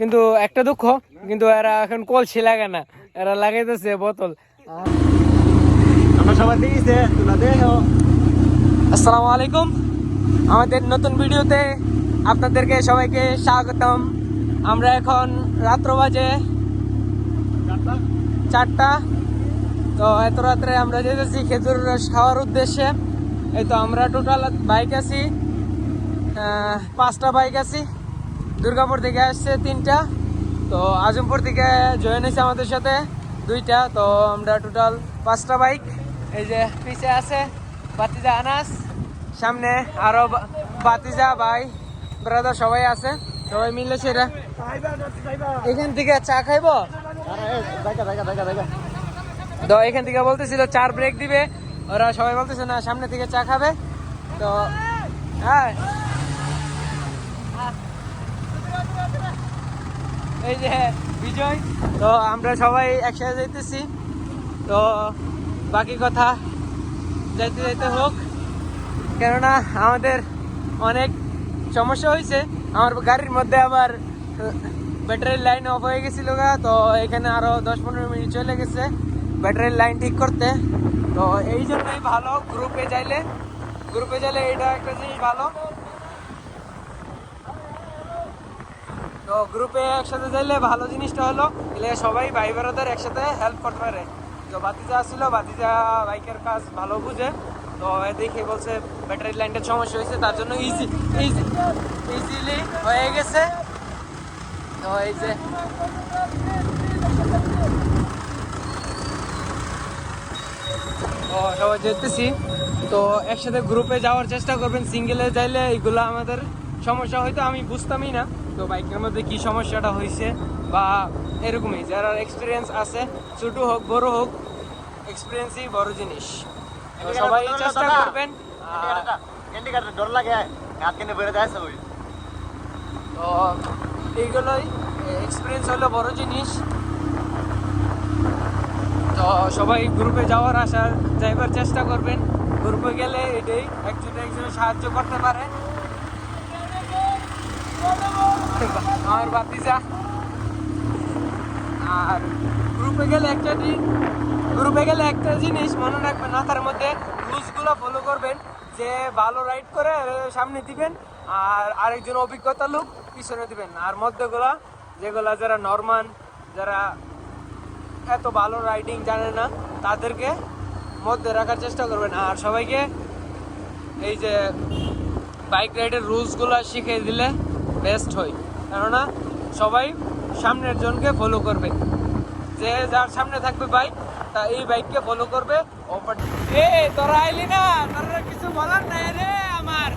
কিন্তু একটা দুঃখ, কিন্তু এরা এখন কলসি লাগে না, এরা লাগাইতেছে বোতল। আমরা সবাই আসসালামু আলাইকুম। আমাদের নতুন ভিডিওতে আপনাদেরকে সবাইকে স্বাগতম। আমরা এখন রাত্র বাজে চারটা। তো এত রাত্রে আমরা যেতেছি খেজুর রস খাওয়ার উদ্দেশ্যে। এই তো আমরা টোটাল বাইক আছি পাঁচটা বাইক আছি। দুর্গাপুর থেকে আসছে তিনটা। তো আজমপুর থেকে জয়েন হয়েছে আমাদের সাথে দুইটা। তো আমরা টোটাল পাঁচটা বাইক এই যে পিছে আছে বাতিজা আনাস, সামনে আরও বাতিজা ভাই ব্রাদার সবাই আছে। সবাই মিলে সেটা। এখান থেকে চা খাইবো? তো এখান থেকে বলতেছিল, চার ব্রেক দিবে। ওরা সবাই বলতেছে, না, সামনে থেকে চা খাবে। তো হ্যাঁ। এই যে বিজয়, তো আমরা সবাই একসাথে যাইতেছি। তো বাকি কথা যাইতে যাইতে হোক। কেননা আমাদের অনেক সমস্যা হয়েছে। আমার গাড়ির মধ্যে আবার ব্যাটারির লাইন অফ হয়ে গেছিল গা, তো এখানে আরও দশ পনেরো মিনিট চলে গেছে ব্যাটারির লাইন ঠিক করতে। তো এই জন্যই ভালো গ্রুপে যাইলে। গ্রুপে যাইলে এটা একটা জিনিস ভালো। তো গ্রুপে একসাথে যাইলে ভালো জিনিসটা হলো, এলে সবাই ভাই বোনদের একসাথে হেল্প করতে পারে। তো বাতিজা আসছিল বাতিজা বাইকের কাজ ভালো বুঝে। তো দেখে বলছে ব্যাটারি লাইনটার সমস্যা হয়েছে, তার জন্য ইজি ইজি ইজিলি হয়ে গেছে। তো এই যে যেতেছি তো একসাথে গ্রুপে যাওয়ার চেষ্টা করবেন সিঙ্গেলে যাইলে এইগুলো আমাদের সমস্যা হয়তো আমি বুঝতামই না। তো বাইকের মধ্যে কি সমস্যাটা হয়েছে বা এরকমই যারা এক্সপিরিয়েন্স আছে ছোটো হোক বড় হোক এক্সপিরিয়েন্সই বড় জিনিস। সবাই চেষ্টা করবেন। ডর লাগে তো এইগুলোই এক্সপিরিয়েন্স হলো বড় জিনিস। তো সবাই গ্রুপে যাওয়ার আসার যাইবার চেষ্টা করবেন। গ্রুপে গেলে এটাই একজন একজনের সাহায্য করতে পারে। আমার বাতিজা আর গ্রুপে গেলে একটা গ্রুপে গেলে একটা জিনিস মনে রাখবেন, মাথার মধ্যে রুলসগুলো ফলো করবেন, যে ভালো রাইড করে সামনে দিবেন, আর আরেকজন অভিজ্ঞতা লোক পিছনে দিবেন। আর মধ্যগুলা, যেগুলা যারা নর্মান যারা এত ভালো রাইডিং জানে না, তাদেরকে মধ্যে রাখার চেষ্টা করবেন। আর সবাইকে এই যে বাইক রাইডের রুলসগুলো শিখিয়ে দিলে বেস্ট হয়। কেননা সবাই সামনের জনকে ফলো করবে। যে যার সামনে থাকবে বাইক তা এই বাইককে ফলো করবে। এ, তোরা আইলি না? তোরা কিছু বলার নাই রে আমার।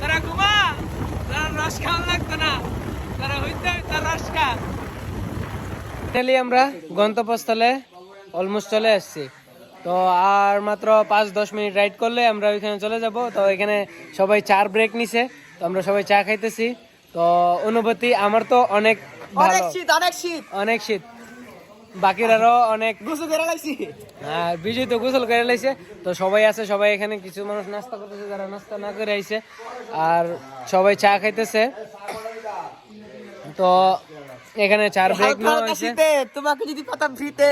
তোরা ঘুমা? তোরা রস খাওয়া লাগতো না। তোরা হইতে তোর রস খা। আমরা গন্তব্যস্থলে অলমোস্ট চলে আসছি। তো আর মাত্র পাঁচ দশ মিনিট রাইড করলে আমরা ওইখানে চলে যাব। তো এখানে সবাই চার ব্রেক নিছে। তো আমরা সবাই চা খাইতেছি তো অনুভূতি আমার তো অনেক অনেক শীত অনেক শীত অনেক শীত বাকিরারও অনেক গুছু করে লাগছি আর বিজয় তো গোসল করে লাইছে তো সবাই আছে সবাই এখানে কিছু মানুষ নাস্তা করতেছে যারা নাস্তা না করে আইছে আর সবাই চা খাইতেছে তো এখানে চার ব্রেক নেওয়া হয়েছে তোমাকে যদি ফ্রিতে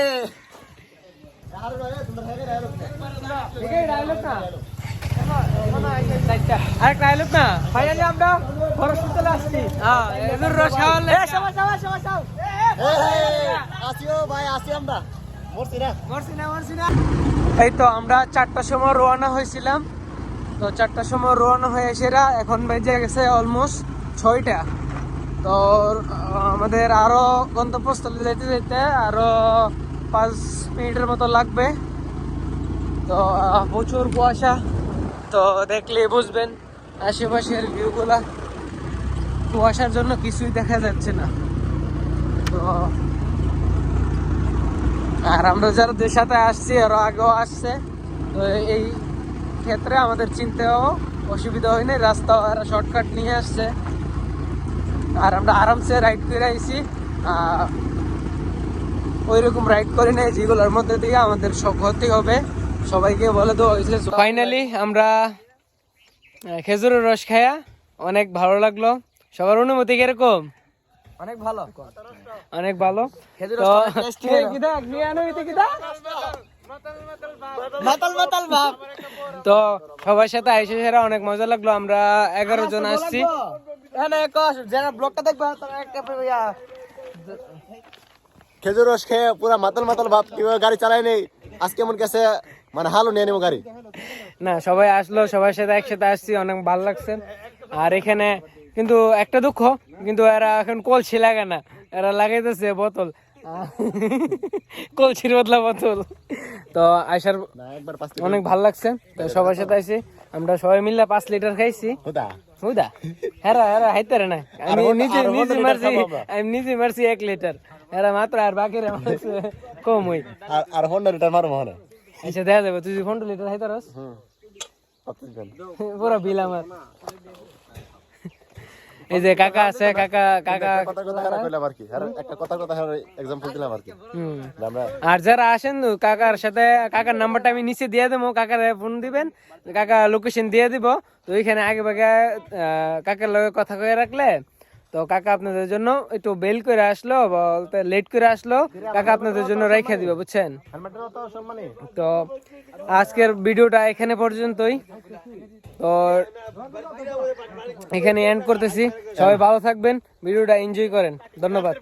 ডায়লগ না ফাইনালি আমরা ফরেস্ট চলে আসছি। হ্যাঁ এদের রস খাওয়ার আসিও ভাই আসি আমরা। মরছি না। এই তো আমরা চারটার সময় রওনা হয়েছিলাম। তো চারটার সময় রওনা হয়ে এসেরা এখন বেজে গেছে অলমোস্ট ছয়টা। তো আমাদের আরও গন্তব্যস্থলে যেতে যেতে আরও পাঁচ মিনিটের মতো লাগবে। তো প্রচুর কুয়াশা। তো দেখলে বুঝবেন। আশেপাশের ভিউগুলা কুয়াশার জন্য কিছুই দেখা যাচ্ছে না। তো আর আমরা যারা যাদের সাথে আসছি আরও আগেও আসছে। তো এই ক্ষেত্রে আমাদের চিনতেও অসুবিধা হয়নি রাস্তা শর্টকাট নিয়ে আসছে। আর আমরা আরামসে রাইড করে আইছি। ওই রকম রাইড করে নেই যেগুলোর মধ্যে দিয়ে আমাদের সব ক্ষতি হবে। সবাইকে বলে হয়েছে ফাইনালি আমরা খেজুরের রস খায়া অনেক ভালো লাগল। সবার অনুমতি কীরকম? অনেক ভালো। অনেক ভালো। তো সবার সাথে আইসে সেরা অনেক মজা লাগল। আমরা এগারো জন আসছি। যারা ব্লগটা দেখবে তারা একটা খেজুর রস খেয়ে পুরা মাতাল মাতাল ভাব। কীভাবে গাড়ি চালায় নেই। আজকে এমন কাছে মানে হালও নিয়ে নেব গাড়ি। না সবাই আসলো সবার সাথে একসাথে আসছি অনেক ভালো লাগছে। আর এখানে কিন্তু একটা দুঃখ কিন্তু এরা এখন কলসি লাগে না এরা লাগাইতেছে বোতল। আহ, কলসির বদলা বোতল। তো আসার অনেক ভালো লাগছে তো সবার সাথে আইছি আমরা সবাই মিলে পাঁচ লিটার খাইছি। হুদা। হেরা হেরা হাইতারে না। আমি আর নিজে নিজে মারছি। আমি নিজে মারছি এক লিটার। এরা মাত্র আর বাকিরা মারছে কম হই আর হন্ডা লিটার মারবো আচ্ছা দেখা যাবে তুই পনেরো লিটার হাইতারস হুম। পুরো বিল আমার। এই যে কাকা আছে কাকা কাকা। আর যারা আসেন কাকার সাথে কাকার নাম্বারটা আমি নিচে দিয়ে দেবো কাকার ফোন দিবেন কাকা লোকেশন দিয়ে দিব। তো ওইখানে আগে আহ, কাকার লগে কথা কয়ে রাখলে তো কাকা আপনাদের জন্য একটু বেল করে আসলো, বলতে লেট করে আসলো। কাকা আপনাদের জন্য রেখে দিবে, বুঝছেন? তো আজকের ভিডিওটা এখানে পর্যন্তই। তো এখানে এন্ড করতেছি। সবাই ভালো থাকবেন, ভিডিওটা এনজয় করেন। ধন্যবাদ।